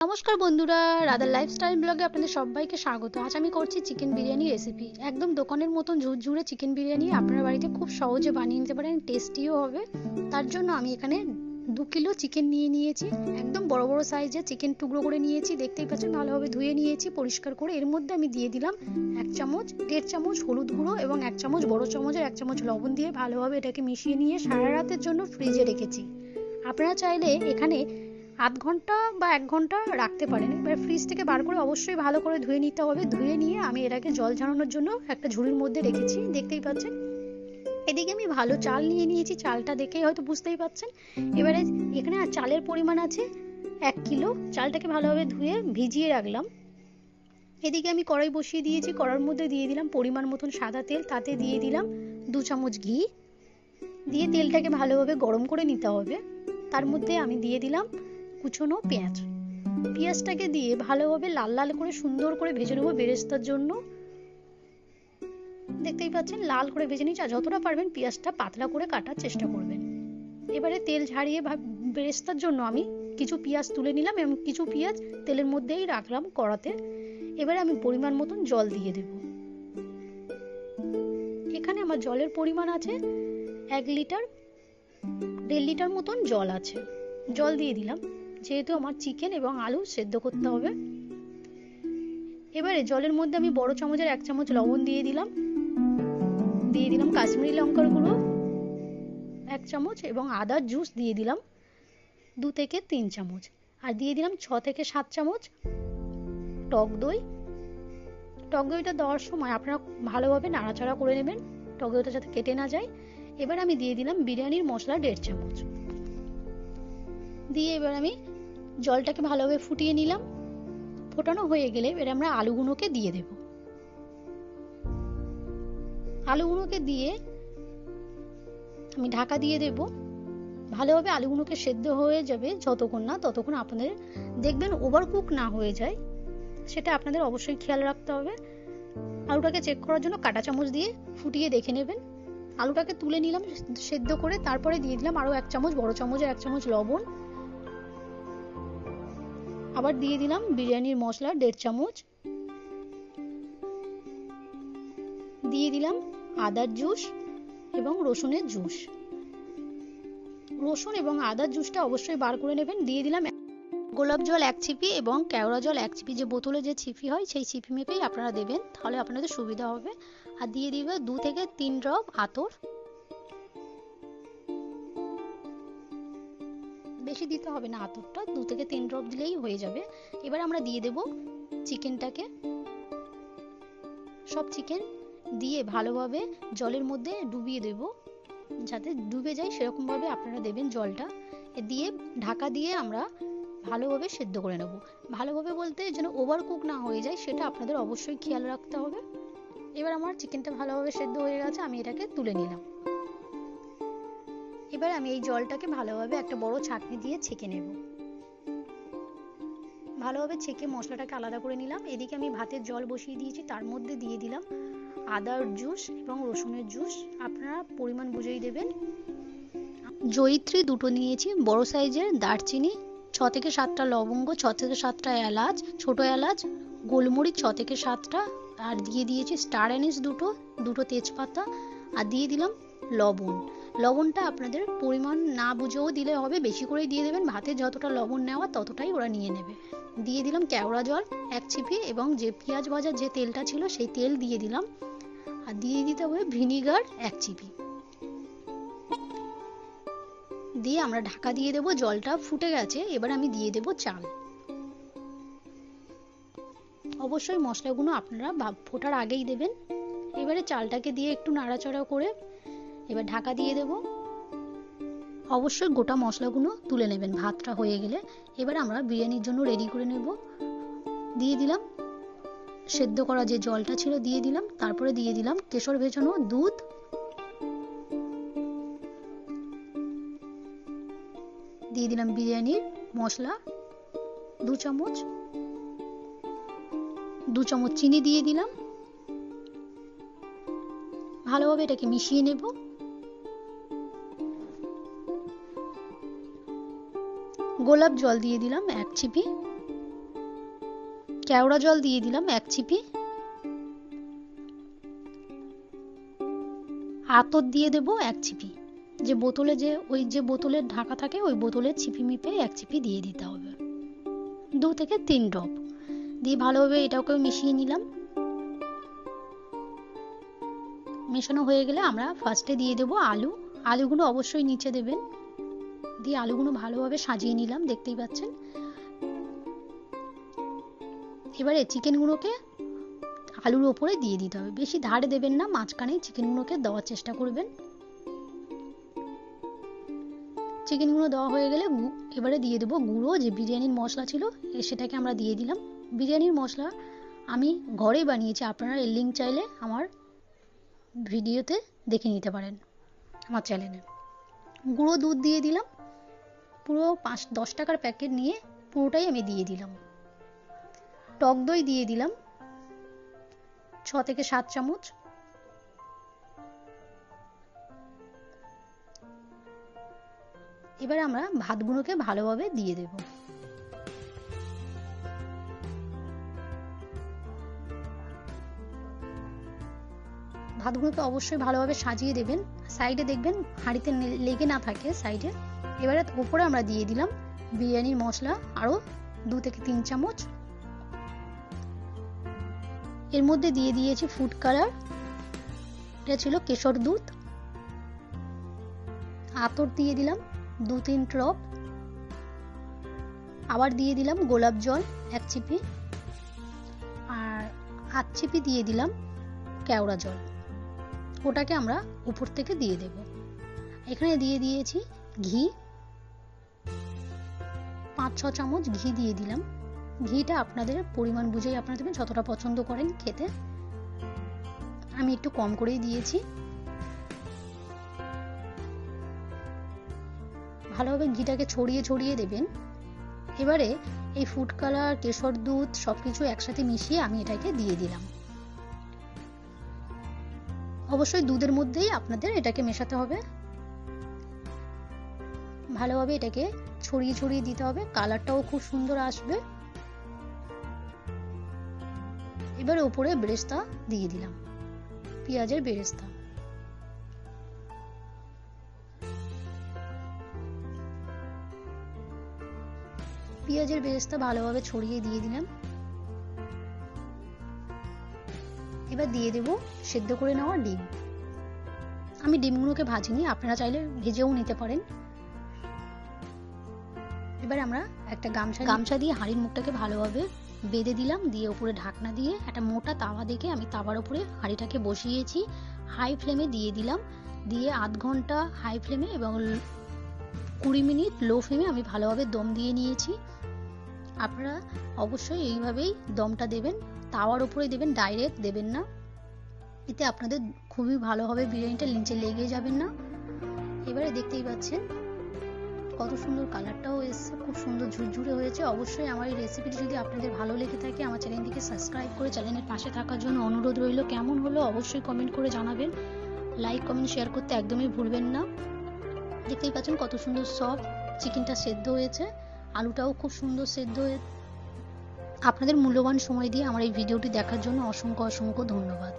নমস্কার বন্ধুরা রাধার লাইফস্টাইল ব্লগে আপনাদের সবাইকে স্বাগত। আজ আমি করছি চিকেন বিরিয়ানি রেসিপি একদম দোকানের মতন ঝুরঝুরে চিকেন বিরিয়ানি আপনার বাড়িতে খুব সহজে বানিয়ে নিতে পারেন টেস্টিও হবে। তার জন্য আমি এখানে দু কিলো চিকেন নিয়ে নিয়েছি। একদম বড় বড় সাইজের চিকেন টুকরো করে নিয়েছি। দেখতেই পাচ্ছেন, ভালোভাবে ধুয়ে নিয়েছি, পরিষ্কার করে। এর মধ্যে আমি দিয়ে দিলাম এক চামচ, দেড় চামচ হলুদ গুঁড়ো এবং এক চামচ বড় চামচের এক চামচ লবণ দিয়ে ভালোভাবে এটাকে মিশিয়ে নিয়ে সারা রাতের জন্য ফ্রিজে রেখেছি। আপনারা চাইলে এখানে আধ ঘণ্টা বা এক ঘণ্টা রাখতে পারেন। এবার ফ্রিজ থেকে বার করে অবশ্যই ভালো করে ধুয়ে নিতে হবে। ধুয়ে নিয়ে আমি এটাকে জল ঝরানোর জন্য একটা ঝুড়ির মধ্যে রেখেছি, দেখতেই পাচ্ছেন। এদিকে আমি ভালো চাল নিয়ে নিয়েছি, চালটা দেখেই হয়তো বুঝতেই পাচ্ছেন। এবারে এখানে চালের পরিমাণ আছে এক কিলো। চালটাকে ভালোভাবে ধুয়ে ভিজিয়ে রাখলাম। এদিকে আমি কড়াই বসিয়ে দিয়েছি, কড়ার মধ্যে দিয়ে দিলাম পরিমাণ মতন সাদা তেল, তাতে দিয়ে দিলাম দু চামচ ঘি। দিয়ে তেলটাকে ভালোভাবে গরম করে নিতে হবে। তার মধ্যে আমি দিয়ে দিলাম কুচনো পেঁয়াজ। পেঁয়াজটাকে দিয়ে ভালোভাবে লাল লাল করে সুন্দর করে ভেজে নেব বেরেস্তার জন্য। দেখতেই পাচ্ছেন, লাল করে ভেজে নিচ্ছি আর যতটা পারবেন পেঁয়াজটা পাতলা করে কাটার চেষ্টা করবেন। এবারে তেল ঝাড়িয়ে বেরেস্তার জন্য আমি কিছু পেঁয়াজ তুলে নিলাম এবং কিছু পেঁয়াজ তেলের মধ্যেই রাখলাম কড়াতে। এবারে আমি পরিমাণ মতন জল দিয়ে দেব। এখানে আমার জলের পরিমাণ আছে এক লিটার, দেড় লিটার মতন জল আছে। জল দিয়ে দিলাম। যেহেতু আমার চিকেন এবং আলু সেদ্ধ করতে হবে। এবারে জলের মধ্যে আমি বড় চামচের এক চামচ লবণ দিয়ে দিলাম। দিয়ে দিলাম কাশ্মীরি লঙ্কার গুঁড়ো, এক চামচ এবং আদার জুস দিয়ে দিলাম, দু থেকে তিন চামচ। আর দিয়ে দিলাম ছ থেকে সাত চামচ টক দই। টক দইটা দেওয়ার সময় আপনারা ভালোভাবে নাড়াচাড়া করে নেবেন, টক দইটা যাতে কেটে না যায়। এবার আমি দিয়ে দিলাম বিরিয়ানির মশলা দেড় চামচ। দিয়ে এবার আমি জলটাকে ভালোভাবে ফুটিয়ে নিলাম। ফোটানো হয়ে গেলে এবার আমরা আলুগুলোকে দিয়ে দেব। আলুগুলোকে দিয়ে আমি ঢাকা দিয়ে দেব। ভালোভাবে আলুগুলোকে সেদ্ধ হয়ে যাবে যতক্ষণ না, ততক্ষণ আপনাদের দেখবেন ওভার কুক না হয়ে যায়। সেটা আপনাদের অবশ্যই খেয়াল রাখতে হবে। আলুটাকে চেক করার জন্য কাটা চামচ দিয়ে ফুটিয়ে দেখে নেবেন। আলুটাকে তুলে নিলাম সেদ্ধ করে, তারপরে দিয়ে দিলাম আরও এক চামচ, বড় চামচের এক চামচ লবণ। আবার দিয়ে দিলাম বিরিয়ানির মশলা, দেড় চামচ। দিয়ে দিলাম আদার জুস এবং রসুনের জুস। রসুন এবং আদার জুসটা অবশ্যই বার করে নেবেন। দিয়ে দিলাম গোলাপ জল, এক ছিপি এবং কেওড়া জল, এক ছিপি। যে বোতলে যে ছিপি হয়, সেই ছিপি মেপেই আপনারা দেবেন, তাহলে আপনাদের সুবিধা হবে। আর দিয়ে দিবে দু থেকে তিন ড্রপ আতর। বেশি দিতে হবে না আতরটা দু থেকে তিন ড্রপ দিলেই হয়ে যাবে। এবার আমরা দিয়ে দেব চিকেনটাকে। সব চিকেন দিয়ে ভালোভাবে জলের মধ্যে ডুবিয়ে দেব, যাতে ডুবে যায়। সেরকমভাবে আপনারা দেবেন জলটা। দিয়ে ঢাকা দিয়ে আমরা ভালোভাবে সেদ্ধ করে নেব। ভালোভাবে বলতে যেন ওভার কুক না হয়ে যায়, সেটা আপনাদের অবশ্যই খেয়াল রাখতে হবে। এবার আমার চিকেনটা ভালোভাবে সেদ্ধ হয়ে গেছে, আমি এটাকে তুলে নিলাম। এবার আমি এই জলটাকে ভালোভাবে একটা বড় ছাঁকনি দিয়ে ছেঁকে নেব। ভালোভাবে ছেঁকে মশলাটাকে আলাদা করে নিলাম। এদিকে আমি ভাতের জল বসিয়ে দিয়েছি, তার মধ্যে দিয়ে দিলাম আদার জুস এবং রসুনের জুস। আপনারা পরিমাণ বুঝেই দেবেন। জয়িত্রী দুটো নিয়েছি, বড় সাইজের দারচিনি, ছ থেকে সাতটা লবঙ্গ, ছ থেকে সাতটা এলাচ, ছোট এলাচ, গোলমরিচ ছ থেকে সাতটা, আর দিয়ে দিয়েছি স্টার অ্যানিস দুটো দুটো তেজপাতা, আর দিয়ে দিলাম লবণ। লবণটা আপনাদের পরিমাণ না বুঝেও দিলে হবে, বেশি করেই দিয়ে দেবেন। ভাতে যতটা লবণ নেওয়া ততটাই ওরা নিয়ে নেবে। দিয়ে দিলাম কেওড়া জল, এক চিপি এবং যে পেঁয়াজ ভাজার যে তেলটা ছিল সেই তেল দিয়ে দিলাম। আর দিয়ে দিতে হবে ভিনিগার এক চিপি দিয়ে আমরা ঢাকা দিয়ে দেবো, জলটা ফুটে গেছে, এবার আমি দিয়ে দেবো চাল। অবশ্যই মশলাগুলো আপনারা ফোটার আগেই দেবেন। এবারে চালটাকে দিয়ে একটু নাড়াচাড়া করে এবার ঢাকা দিয়ে দেব। অবশ্যই গোটা মশলাগুলো তুলে নেবেন। ভাতটা হয়ে গেলে এবার আমরা বিরিয়ানির জন্য রেডি করে নেব। দিয়ে দিলাম সেদ্ধ করা যে জলটা ছিল দিয়ে দিলাম। তারপরে দিয়ে দিলাম কেশর ভেজানো দুধ। দিয়ে দিলাম বিরিয়ানির মশলা দু চামচ। দু চামচ চিনি দিয়ে দিলাম। ভালোভাবে এটাকে মিশিয়ে নেব। গোলাপ জল দিয়ে দিলাম এক চিপি। কেওড়া জল দিয়ে দিলাম এক চিপি। আতর দিয়ে দেব এক চিপি। যে বোতলে যে, ওই যে বোতলের ঢাকা থাকে, ওই বোতলের ছিপি মিপে এক চিপি দিয়ে দিতে হবে। দু থেকে তিন ড্রপ। দিয়ে ভালোভাবে এটাকে মিশিয়ে নিলাম। মেশানো হয়ে গেলে আমরা ফার্স্টে দিয়ে দেব আলু। আলুগুলো অবশ্যই নিচে দেবেন। দিয়ে আলুগুলো ভালোভাবে সাজিয়ে নিলাম, দেখতেই পাচ্ছেন? এবারে চিকেনগুলোকে আলুর ওপরে দিয়ে দিতে হবে। বেশি ধারে দেবেন না মাঝখানে চিকেনগুলোকে দেওয়ার চেষ্টা করবেন। চিকেনগুলো দেওয়া হয়ে গেলে এবারে দিয়ে দেবো গুঁড়ো, যে বিরিয়ানির মশলা ছিল সেটাকে আমরা দিয়ে দিলাম। বিরিয়ানির মশলা আমি ঘরেই বানিয়েছি, আপনারা এর লিঙ্ক চাইলে আমার ভিডিওতে দেখে নিতে পারেন, আমার চ্যানেলে গুঁড়ো দুধ দিয়ে দিলাম। পুরো পাঁচ, দশ টাকার প্যাকেট নিয়ে পুরোটাই আমি দিয়ে দিলাম। টক দই দিয়ে দিলাম, ছ থেকে সাত চামচ। এবার আমরা ভাতগুলোকে ভালোভাবে দিয়ে দেব। ভাতগুলোকে অবশ্যই ভালোভাবে সাজিয়ে দেবেন। সাইডে দেখবেন হাঁড়িতে লেগে না থাকে সাইডে এবারে উপরে আমরা দিয়ে দিলাম বিরিয়ানির মশলা আরও দু থেকে তিন চামচ। এর মধ্যে দিয়ে দিয়েছি ফুড কালার এটা ছিল কেশর দুধ। আতর দিয়ে দিলাম দু তিন ড্রপ আবার দিয়ে দিলাম গোলাপ জল এক চিপি। আর আধ চিপি দিয়ে দিলাম কেওড়া জল। ওটাকে আমরা উপর থেকে দিয়ে দেব। এখানে দিয়ে দিয়েছি ঘি। পাঁচ ছ চামচ ঘি দিয়ে দিলাম। ঘিটা আপনাদের পরিমাণ বুঝেই আপনারা দেবেন যতটা পছন্দ করেন খেতে। আমি একটু কম করেই দিয়েছি। ভালোভাবে ঘিটাকে ছড়িয়ে ছড়িয়ে দেবেন। এবারে এই ফুড কালার, কেশর দুধ সবকিছু একসাথে মিশিয়ে আমি এটাকে দিয়ে দিলাম। অবশ্যই দুধের মধ্যেই আপনাদের এটাকে মেশাতে হবে। ভালোভাবে এটাকে ছড়িয়ে ছড়িয়ে দিতে হবে। কালারটাও খুব সুন্দর আসবে। এবার উপরে বেরেস্তা দিয়ে দিলাম। পেঁয়াজের বেরেস্তা। পেঁয়াজের বেরেস্তা ভালোভাবে ছড়িয়ে দিয়ে দিলাম। এবার দিয়ে দেব সেদ্ধ করে নেওয়া ডিম। আমি ডিমগুলোকে ভাজিনি, আপনারা চাইলে ভেজেও নিতে পারেন। এবার আমরা একটা গামছা গামছা দিয়ে হাঁড়ির মুখটাকে ভালোভাবে বেঁধে দিলাম, দিয়ে উপরে ঢাকনা দিয়ে একটা মোটা তাওয়া দেখে আমি তাওয়ার উপরে হাঁড়িটাকে বসিয়েছি। হাই ফ্লেমে দিয়ে দিলাম, দিয়ে আধ ঘণ্টা হাই ফ্লেমে এবং কুড়ি মিনিট লো ফ্লেমে আমি ভালোভাবে দম দিয়ে নিয়েছি। আপনারা অবশ্যই এইভাবেই দমটা দেবেন, তাওয়ার উপরে দেবেন, ডাইরেক্ট দেবেন না। এতে আপনাদের খুবই ভালো হবে বিরিয়ানিটা নিচে লেগে যাবেন না। এবারে দেখতেই পাচ্ছেন কত সুন্দর কালারটাও এসছে, খুব সুন্দর ঝুরঝুরে হয়েছে। অবশ্যই আমার এই রেসিপিটি যদি আপনাদের ভালো লেগে থাকে, আমার চ্যানেলটিকে সাবস্ক্রাইব করে চ্যানেলের পাশে থাকার জন্য অনুরোধ রইল। কেমন হলো অবশ্যই কমেন্ট করে জানাবেন। লাইক কমেন্ট শেয়ার করতে একদমই ভুলবেন না। দেখতেই পাচ্ছেন কত সুন্দর সফট চিকেনটা সেদ্ধ হয়েছে। আলুটাও খুব সুন্দর সেদ্ধ হয়ে, আপনাদের মূল্যবান সময় দিয়ে আমার এই ভিডিওটি দেখার জন্য অসংখ্য অসংখ্য ধন্যবাদ।